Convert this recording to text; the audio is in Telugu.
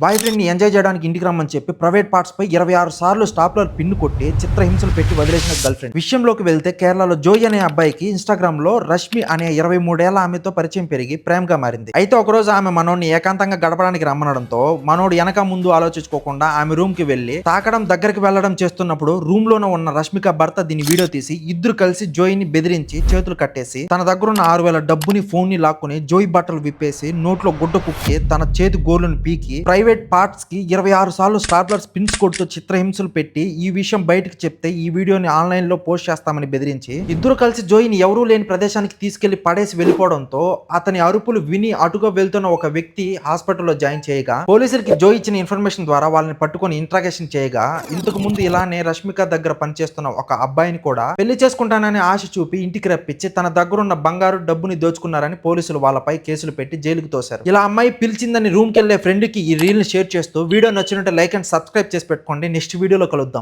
బాయ్ ఫ్రెండ్ని ఎంజాయ్ చేయడానికి ఇంటికి రమ్మని చెప్పి ప్రైవేట్ పార్ట్స్ పై ఇరవై ఆరు సార్లు స్టాప్లర్ పిన్ను కొట్టి చిత్రహింసలు పెట్టి వదిలేసిన గర్ల్ ఫ్రెండ్ విషయంలోకి వెళ్తే కేరళలో జోయ్ అనే అబ్బాయికి ఇన్స్టాగ్రామ్లో రష్మి అనే ఇరవై మూడేళ్ళ ఆమెతో పరిచయం పెరిగి ప్రేమగా మారింది. అయితే ఒకరోజు ఆమె మనోడిని ఏకాంతంగా గడపడానికి రమ్మనడంతో మనోడు వెనక ముందు ఆలోచించుకోకుండా ఆమె రూమ్కి వెళ్ళి తాకడం దగ్గరికి వెళ్ళడం చేస్తున్నప్పుడు రూమ్లోనే ఉన్న రష్మిక భర్త దీని వీడియో తీసి ఇద్దరు కలిసి జోయ్ని బెదిరించి చేతులు కట్టేసి తన దగ్గర ఉన్న ఆరు వేల డబ్బుని ఫోన్ని లాక్కుని జోయ్ బట్టలు విప్పేసి నోట్లో గుడ్డ కుక్కి తన చేతి గోర్లను పీకి ప్రైవేట్ పార్ట్స్కి ఇరవై ఆరు సార్లు స్టార్ట్లర్ స్పిన్స్ కొడుతూ చిత్రహింసలు పెట్టి ఈ విషయం బయటకు చెప్తే ఈ వీడియోని ఆన్లైన్లో పోస్ట్ చేస్తామని బెదిరించి ఇద్దరు కలిసి జోయిని ఎవరూ లేని ప్రదేశానికి తీసుకెళ్ళి పడేసి వెళ్ళిపోవడంతో అతని అరుపులు విని అటుగా వెళ్తున్న ఒక వ్యక్తి హాస్పిటల్లో జాయిన్ చేయగా పోలీసులకి జో ఇచ్చిన ఇన్ఫర్మేషన్ ద్వారా వాళ్ళని పట్టుకొని ఇంట్రాగేషన్ చేయగా ఇంతకు ముందు ఇలానే రష్మిక దగ్గర పనిచేస్తున్న ఒక అబ్బాయిని కూడా పెళ్ళి చేసుకుంటానని ఆశ చూపి ఇంటికి రప్పించి తన దగ్గరున్న బంగారు డబ్బుని దోచుకున్నారని పోలీసులు వాళ్ళపై కేసులు పెట్టి జైలుకు తోశారు. ఇలా అమ్మాయి పిలిచిందని రూమ్కి వెళ్ళే ఫ్రెండ్కి ఈ రీల్ వీడియోని షేర్ చేస్తూ వీడియో నచ్చినట్టు లైక్ అండ్ సబ్స్క్రైబ్ చేసి పెట్టుకోండి. నెక్స్ట్ వీడియోలో కలుద్దాం.